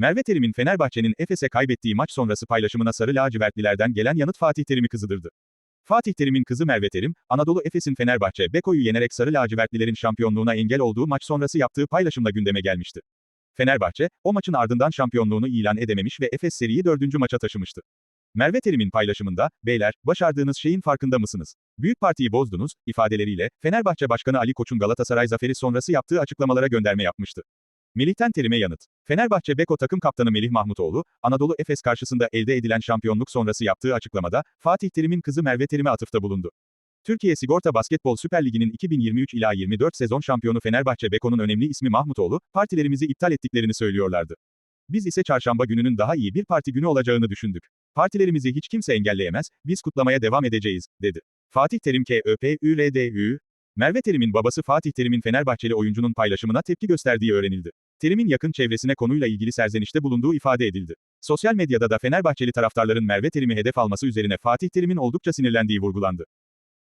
Merve Terim'in Fenerbahçe'nin Efes'e kaybettiği maç sonrası paylaşımına sarı lacivertlilerden gelen yanıt Fatih Terim'i kızdırdı. Fatih Terim'in kızı Merve Terim, Anadolu Efes'in Fenerbahçe Beko'yu yenerek sarı lacivertlilerin şampiyonluğuna engel olduğu maç sonrası yaptığı paylaşımla gündeme gelmişti. Fenerbahçe, o maçın ardından şampiyonluğunu ilan edememiş ve Efes seriyi dördüncü maça taşımıştı. Merve Terim'in paylaşımında, beyler, başardığınız şeyin farkında mısınız? Büyük partiyi bozdunuz, ifadeleriyle, Fenerbahçe Başkanı Ali Koç'un Galatasaray zaferi sonrası yaptığı açıklamalara gönderme yapmıştı. Melih'ten Terim'e yanıt. Fenerbahçe Beko takım kaptanı Melih Mahmutoğlu, Anadolu Efes karşısında elde edilen şampiyonluk sonrası yaptığı açıklamada, Fatih Terim'in kızı Merve Terim'e atıfta bulundu. Türkiye Sigorta Basketbol Süper Ligi'nin 2023 ila 24 sezon şampiyonu Fenerbahçe Beko'nun önemli ismi Mahmutoğlu, partilerimizi iptal ettiklerini söylüyorlardı. Biz ise çarşamba gününün daha iyi bir parti günü olacağını düşündük. Partilerimizi hiç kimse engelleyemez, biz kutlamaya devam edeceğiz, dedi. Fatih Terim KÖP-ÜRDÜ, Merve Terim'in babası Fatih Terim'in Fenerbahçeli oyuncunun paylaşımına tepki gösterdiği öğrenildi. Terim'in yakın çevresine konuyla ilgili serzenişte bulunduğu ifade edildi. Sosyal medyada da Fenerbahçeli taraftarların Merve Terim'i hedef alması üzerine Fatih Terim'in oldukça sinirlendiği vurgulandı.